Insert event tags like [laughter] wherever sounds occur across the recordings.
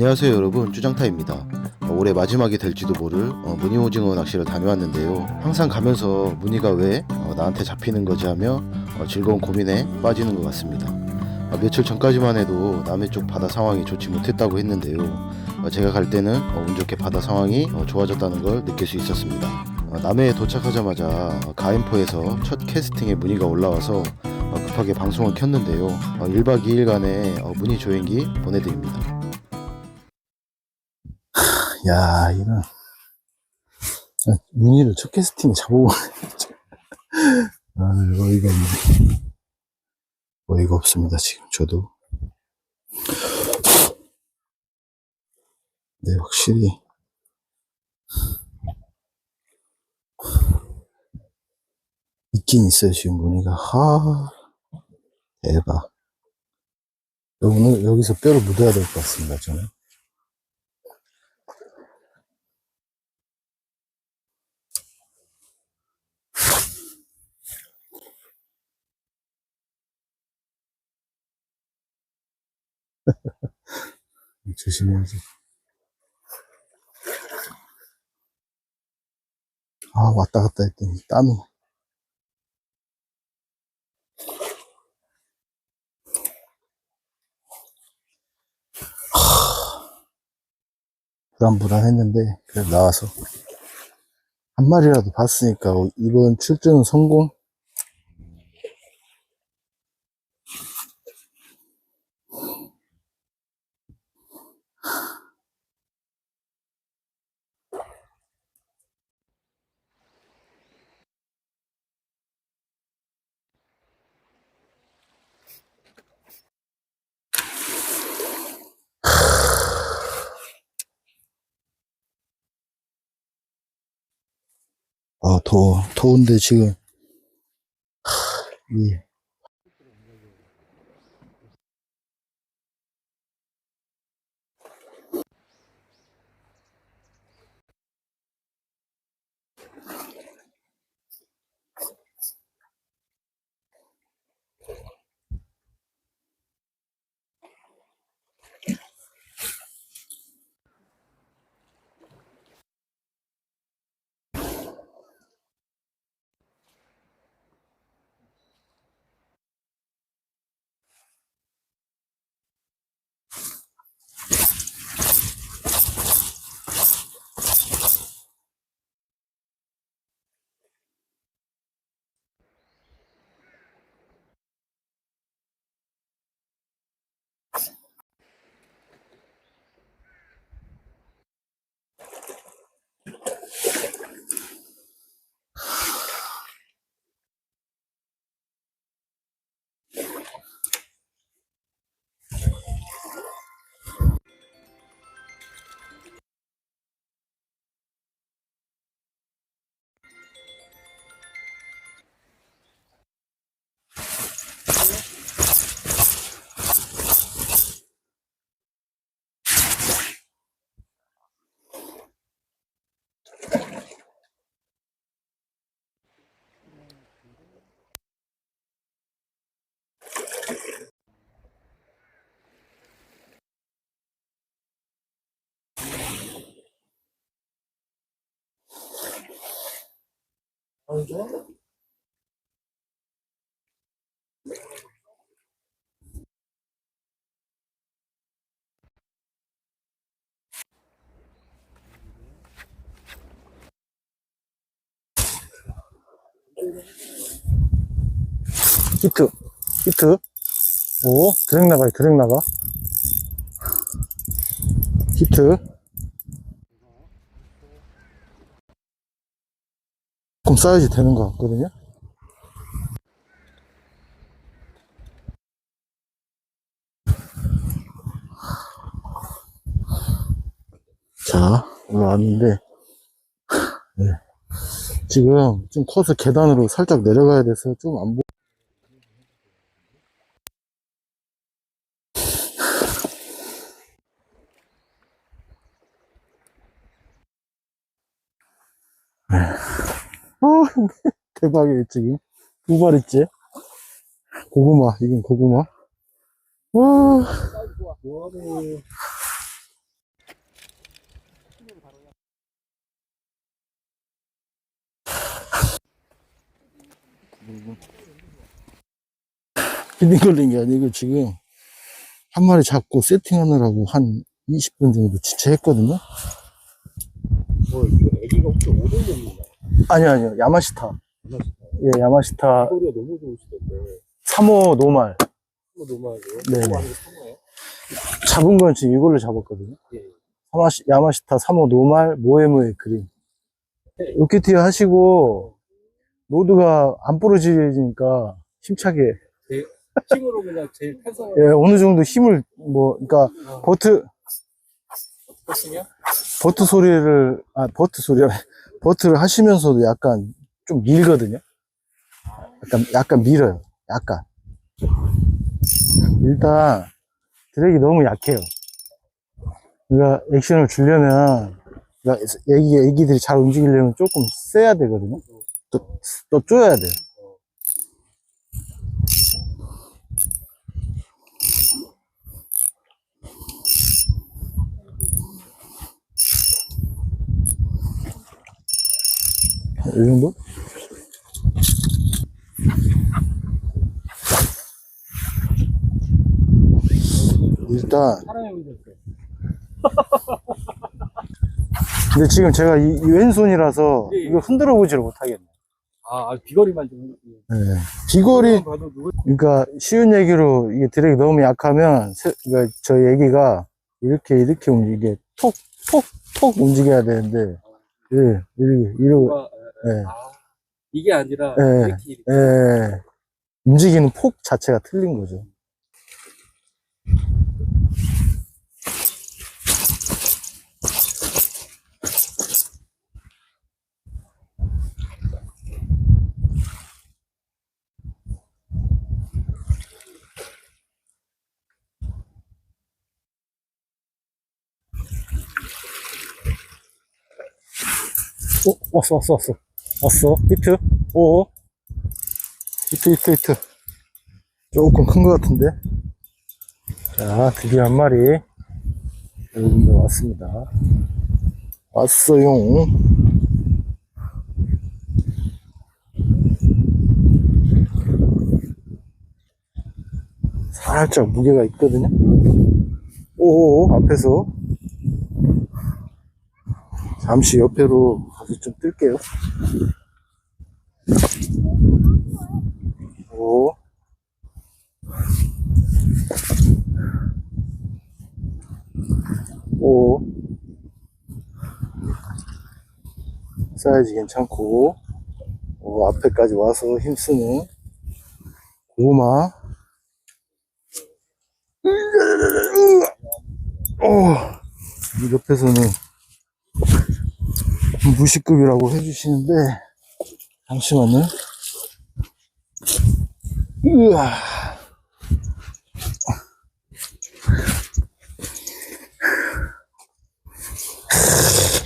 안녕하세요 여러분. 쭈장타입니다. 어, 올해 마지막이 될지도 모를 어, 무늬 오징어 낚시를 다녀왔는데요. 항상 가면서 무늬가 왜 어, 나한테 잡히는 거지 하며 어, 즐거운 고민에 빠지는 것 같습니다. 아, 며칠 전까지만 해도 남해 쪽 바다 상황이 좋지 못했다고 했는데요. 어, 제가 갈 때는 어, 운 좋게 바다 상황이 어, 좋아졌다는 걸 느낄 수 있었습니다. 어, 남해에 도착하자마자 어, 가엠포에서 첫 캐스팅에 문의가 올라와서 어, 급하게 방송을 켰는데요. 어, 1박 2일간의 어, 문의 조행기 보내드립니다 야, 이런. 무늬를 첫 캐스팅에 잡아보고. 아, 어이가 없네. 어이가 없습니다, 지금, 저도. 네, 확실히. 있긴 있어요, 지금 무늬가. 하, 대박. 오늘 여기서 뼈를 묻어야 될 것 같습니다, 저는. 조심해야지. 아, 왔다 갔다 했더니 땀이. 하, 불안불안했는데, 그래도 나와서. 한 마리라도 봤으니까, 이번 출전은 성공? 아, 더워. 더운데 지금, 하, 이, 히트, 히트. 오, 드랙 나가요, 드랙 나가. 히트. 조금 사이즈 되는 것 같거든요. 자, 올라왔는데, 네. 지금 좀 커서 계단으로 살짝 내려가야 돼서 좀 안 보, 어. [laughs] 아, 대박이에요, 지금. 두 마리째. 고구마, 이건 고구마. 와. 비딩 걸린 게 아니고 지금 한 마리 잡고 세팅하느라고 한 20분 정도 지체했거든요. 뭐, 이거 애기가 혹시 500명인가? 아니요, 아니요. 야마시타. 예, 야마시타 소리가 너무 좋으시던데. 3호 노말. 뭐 너무하세요? 네. 뭐 하는 거 참아요? 잡은 건 지금 이걸로 잡았거든요. 예. 야마시, 야마시타 3호 노말 모에모의 그림. 로켓티어 하시고, 로드가 안 부러지니까 힘차게, 힘으로 그냥 제일 탄성을 예, 어느 정도 힘을, 뭐, 그러니까, 버트, 하시면 버트 소리를, 아, 버트 소리야. 버트를 하시면서도 약간 좀 밀거든요. 약간, 약간 밀어요. 약간. 일단, 드랙이 너무 약해요. 그러니까 액션을 주려면, 그러니까 애기, 애기들이 잘 움직이려면 조금 세야 되거든요. 또, 또 쪼여야 돼요. 이 정도? 일단. 근데 지금 제가 이, 이 왼손이라서 예. 이거 흔들어 보지를 못하겠네. 아, 아, 비거리만 좀. 네. 비거리, 누구 그러니까 쉬운 얘기로 이게 드랙이 너무 약하면, 세- 그러니까 저희 애기가 이렇게 이렇게 움직이게 톡, 톡, 톡 움직여야 되는데, 예, 이렇게, 이러고, 가 예, 아, 이게 아니라 예. 이렇게 이렇게. 예, 움직이는 폭 자체가 틀린 거죠. 어, 왔어, 왔어, 왔어. 왔어. 히트. 오. 히트, 히트, 히트. 조금 큰 것 같은데. 자, 드디어 한 마리. 여러분들 왔습니다. 왔어요. 살짝 무게가 있거든요. 오, 앞에서. 잠시 옆으로 가서 좀 뜰게요. 오. 오. 사이즈 괜찮고, 오, 앞에까지 와서 힘쓰는 고마. 오, 이 옆에서는 무시급이라고 해주시는데, 잠시만요. 으아.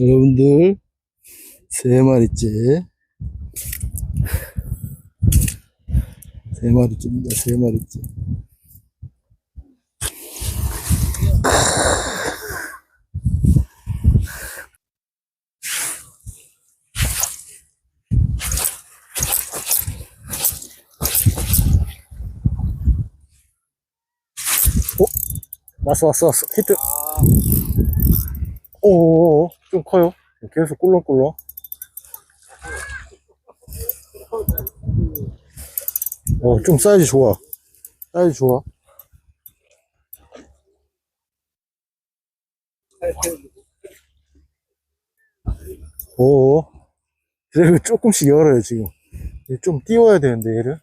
여러분들, 세 마리째. 세 마리째입니다, 세 마리째. 왔어, 왔어, 왔어. 히트. 오오오, 좀 커요. 계속 꿀렁꿀렁. 어, 좀 사이즈 좋아. 사이즈 좋아. 오, 드래그 조금씩 열어요, 지금. 얘좀 띄워야 되는데, 얘를.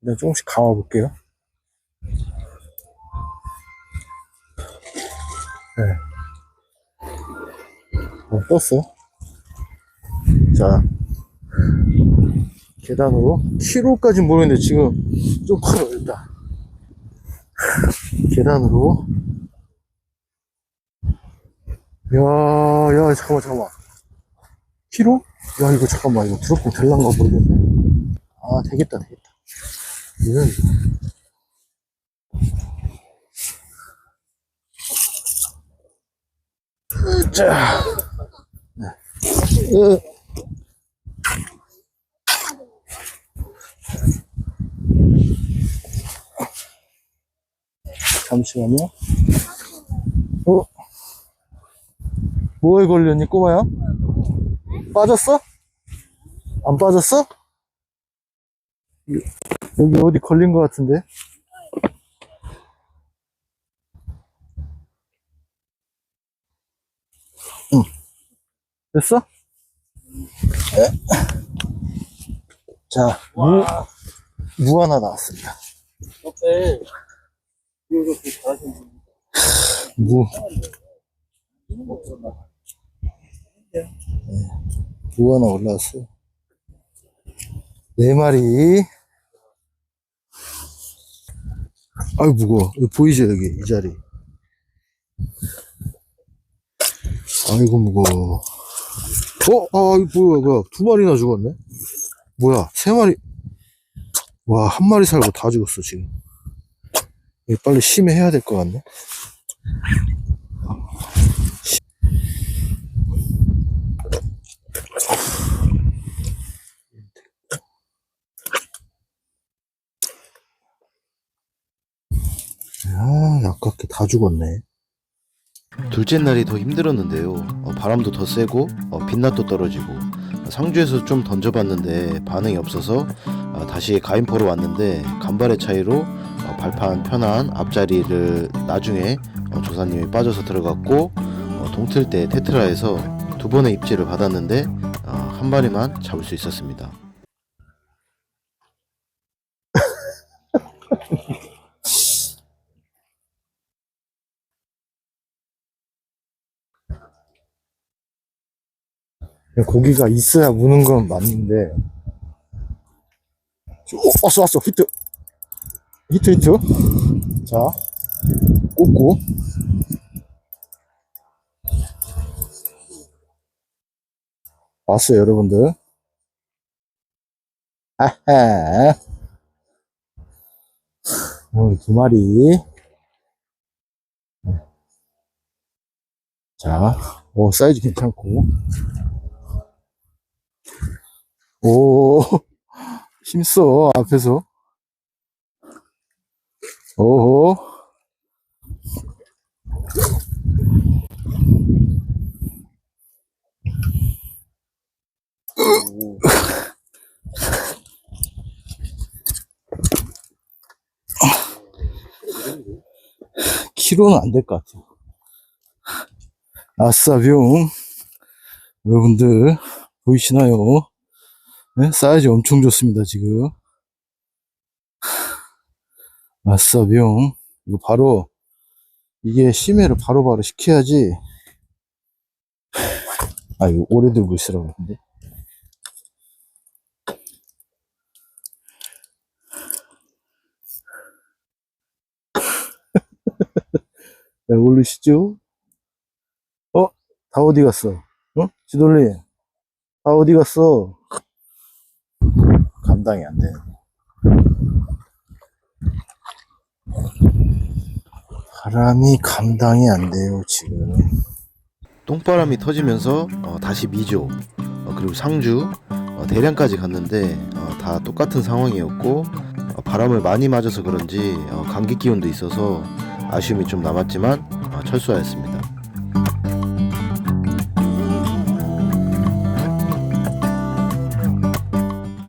내가 조금씩 감아 볼게요. 어, 떴어. 자, 계단으로 키로까지 모르겠는데 지금 좀 일단. [laughs] 계단으로. 야, 야, 잠깐만, 잠깐만. 키로? 야, 이거 잠깐만, 이거 드롭봉 될란가 모르겠네. 아, 되겠다, 되겠다. 이건. 자. 네. 으. 잠시만요. 어? 뭐에 걸렸니, 꼬마야? 빠졌어? 안 빠졌어? 여기 어디 걸린 것 같은데? 됐어? 에. 자, 무, 무 하나 나왔습니다. 어때? 이거 좀 잘하시는 분. 무. 네, 무 하나 올라왔어요. 네 마리. 아유, 무거워. 여기 보이죠, 여기, 이 자리. 아이고, 무거워. 어? 아, 이거 뭐야, 뭐야. 두 마리나 죽었네? 뭐야, 세 마리. 와, 한 마리 살고 다 죽었어, 지금. 이거 빨리 심해해야 될 것 같네. 아, 아깝게 다 죽었네. 둘째 날이 더 힘들었는데요. 어, 바람도 더 세고 어, 빛낮도 떨어지고 상주에서 좀 던져봤는데 반응이 없어서 어, 다시 가인포로 왔는데 간발의 차이로 어, 발판 편한 앞자리를 나중에 어, 조사님이 빠져서 들어갔고 어, 동틀 때 테트라에서 두 번의 입질을 받았는데 어, 한 마리만 잡을 수 있었습니다. 고기가 있어야 무는 건 맞는데. 어, 왔어, 왔어. 히트. 히트, 히트. 자, 꽂고. 왔어요, 여러분들. 아하. 오늘 두 마리. 자, 오, 사이즈 괜찮고. 오, 힘써, 앞에서. 오호. 키로는 안 될 것 같아요. 아싸 병. 여러분들, 보이시나요? 네? 사이즈 엄청 좋습니다, 지금. 아싸병. 이거 바로, 이게 심해를 바로 바로 시켜야지. 아, 이거 오래 들고 있으라고 했는데. 네, [laughs] 올리시죠? 어? 다 어디 갔어? 어? 지돌리? 다 어디 갔어? 감당이 안 되네. 바람이 감당이 안 돼요, 지금. 똥바람이 터지면서 어, 다시 미조 어, 그리고 상주 어, 대량까지 갔는데 어, 다 똑같은 상황이었고 어, 바람을 많이 맞아서 그런지 어, 감기 기운도 있어서 아쉬움이 좀 남았지만 어, 철수하였습니다.